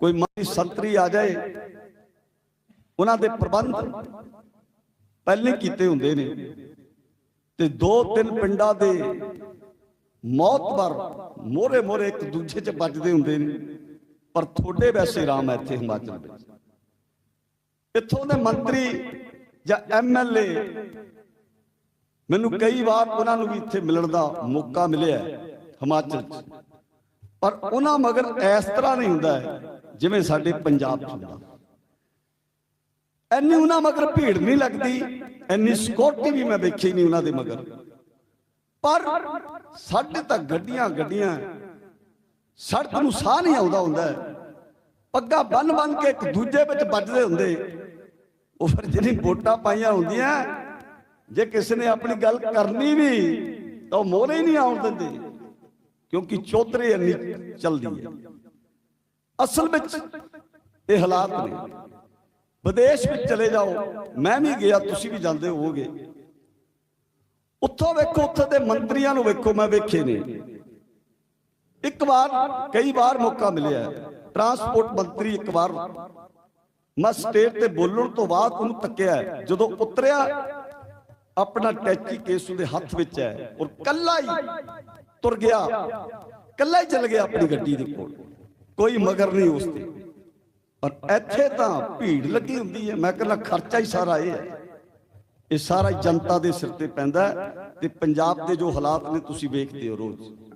ਕੋਈ ਮੰਤਰੀ ਸੰਤਰੀ ਆ ਜਾਏ, ਉਹਨਾਂ ਦੇ ਪ੍ਰਬੰਧ ਪਹਿਲੇ ਕੀਤੇ ਹੁੰਦੇ ਨੇ। ਤੇ ਦੋ ਤਿੰਨ ਪਿੰਡਾਂ ਦੇ ਮੌਤਬਰ ਮੋਰੇ ਮੋਰੇ ਇੱਕ ਦੂਜੇ 'ਚ ਵੱਜਦੇ ਹੁੰਦੇ ਨੇ। ਪਰ ਥੋੜੇ ਵੈਸੇ ਰਾਮ ਹੈ ਇੱਥੇ ਹਿਮਾਚਲ ਵਿੱਚ। ਇੱਥੋਂ ਦੇ ਮੰਤਰੀ ਜਾਂ ਐਮਐਲਏ ਮੈਨੂੰ ਕਈ ਵਾਰ ਉਹਨਾਂ ਨੂੰ ਵੀ ਇੱਥੇ ਮਿਲਣ ਦਾ ਮੌਕਾ ਮਿਲਿਆ ਹਿਮਾਚਲ 'ਚ। ਪਰ ਉਹਨਾਂ ਮਗਰ ਇਸ ਤਰ੍ਹਾਂ ਨਹੀਂ ਹੁੰਦਾ ਜਿਵੇਂ ਸਾਡੇ ਪੰਜਾਬ 'ਚ ਹੁੰਦਾ। ਐਨੀ ਉਹਨਾਂ ਮਗਰ ਭੀੜ ਨਹੀਂ ਲੱਗਦੀ ਐਨੀ ਸਿਕਿਉਰਿਟੀ ਵੀ ਮੈਂ ਵੇਖੀ ਨਹੀਂ ਉਹਨਾਂ ਦੇ ਮਗਰ। ਪਰ ਸਾਡੇ ਤਾਂ ਗੱਡੀਆਂ ਗੱਡੀਆਂ, ਸੜਕ ਨੂੰ ਸਾਹ ਨਹੀਂ ਆਉਂਦਾ ਹੁੰਦਾ। ਹੈ। ਪੱਗਾਂ ਬੰਨ ਬੰਨ ਕੇ ਇੱਕ ਦੂਜੇ ਵਿੱਚ ਵੱਜਦੇ ਹੁੰਦੇ। ਉਹ ਫਿਰ ਜਿਹੜੀ ਵੋਟਾਂ ਪਾਈਆਂ ਹੁੰਦੀਆਂ, ਜੇ ਕਿਸੇ ਨੇ ਆਪਣੀ ਗੱਲ ਕਰਨੀ ਵੀ, ਤਾਂ ਉਹ ਮੋਹਰੇ ਹੀ ਨਹੀਂ ਆਉਣ ਦਿੰਦੇ। ਕਿਉਂਕਿ ਚੌਧਰੀ ਇੰਨੀ ਚੱਲਦੀ ਹੈ। ਅਸਲ ਵਿੱਚ ਇਹ ਹਾਲਾਤ ਨੇ। ਵਿਦੇਸ਼ ਵਿੱਚ ਚਲੇ ਜਾਓ। ਮੈਂ ਵੀ ਗਿਆ, ਤੁਸੀਂ ਵੀ ਜਾਂਦੇ ਹੋਵੋਗੇ। ਉੱਥੋਂ ਵੇਖੋ, ਉੱਥੇ ਦੇ ਮੰਤਰੀਆਂ ਨੂੰ ਵੇਖੋ, ਮੈਂ ਵੇਖੇ ਨੇ। ਇੱਕ ਵਾਰ, ਕਈ ਵਾਰ ਮੌਕਾ ਮਿਲਿਆ ਟਰਾਂਸਪੋਰਟ ਮੰਤਰੀ ਇੱਕ ਵਾਰ। ਮੈਂ ਸਟੇਟ ਤੇ ਬੋਲਣ ਤੋਂ ਬਾਅਦ ਉਹਨੂੰ ਤੱਕਿਆ ਜਦੋਂ ਉਤਰਿਆ ਆਪਣਾ ਟੈਚੀ ਕੇਸ ਉਹਦੇ ਹੱਥ ਵਿੱਚ ਹੈ ਔਰ ਕੱਲਾ ਹੀ ਤੁਰ ਗਿਆ। ਕੱਲਾ ਹੀ ਚੱਲ ਗਿਆ ਆਪਣੀ ਗੱਡੀ ਦੇ ਕੋਲ। ਕੋਈ ਮਗਰ ਨਹੀਂ ਉਸ ਤੇ। ਪਰ ਇੱਥੇ ਤਾਂ ਭੀੜ ਲੱਗੀ ਹੁੰਦੀ ਹੈ। ਮੈਂ ਕਹਿੰਦਾ ਖਰਚਾ ਹੀ ਸਾਰਾ ਇਹ ਹੈ। ਇਹ ਸਾਰਾ ਜਨਤਾ ਦੇ ਸਿਰ ਤੇ ਪੈਂਦਾ ਤੇ ਪੰਜਾਬ ਦੇ ਜੋ ਹਾਲਾਤ ਨੇ ਤੁਸੀਂ ਵੇਖਦੇ ਹੋ ਰੋਜ਼।